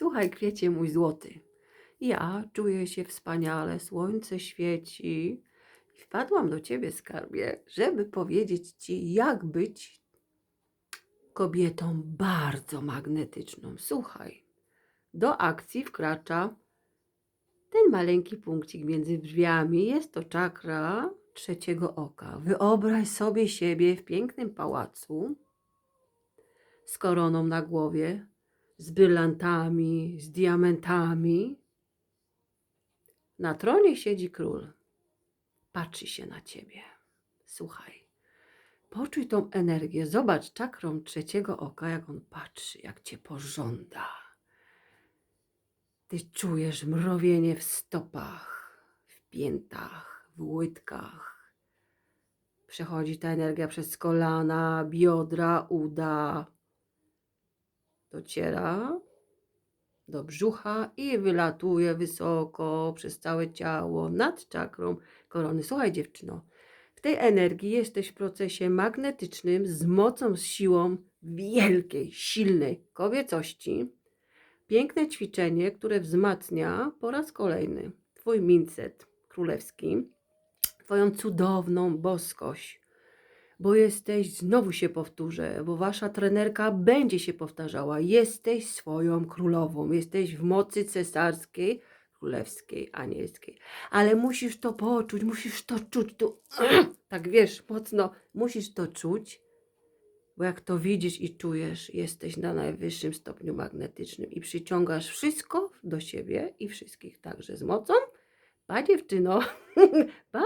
Słuchaj, kwiecie mój złoty. Ja czuję się wspaniale, słońce świeci. Wpadłam do ciebie, skarbie, żeby powiedzieć ci, jak być kobietą bardzo magnetyczną. Słuchaj, do akcji wkracza ten maleńki punkcik między drzwiami. Jest to czakra trzeciego oka. Wyobraź sobie siebie w pięknym pałacu z koroną na głowie, z brylantami, z diamentami. Na tronie siedzi król. Patrzy się na ciebie. Słuchaj. Poczuj tą energię. Zobacz czakrą trzeciego oka, jak on patrzy, jak cię pożąda. Ty czujesz mrowienie w stopach, w piętach, w łydkach. Przechodzi ta energia przez kolana, biodra, uda. Dociera do brzucha i wylatuje wysoko przez całe ciało, nad czakrą korony. Słuchaj, dziewczyno, w tej energii jesteś w procesie magnetycznym z mocą, z siłą wielkiej, silnej kobiecości. Piękne ćwiczenie, które wzmacnia po raz kolejny Twój mindset królewski, Twoją cudowną boskość, bo jesteś, znowu się powtórzę, bo Wasza trenerka będzie się powtarzała, jesteś swoją królową, jesteś w mocy cesarskiej, królewskiej, anielskiej, ale musisz to poczuć, musisz to czuć, tu, tak wiesz, mocno, musisz to czuć, bo jak to widzisz i czujesz, jesteś na najwyższym stopniu magnetycznym i przyciągasz wszystko do siebie i wszystkich także z mocą. Pa dziewczyno, pa!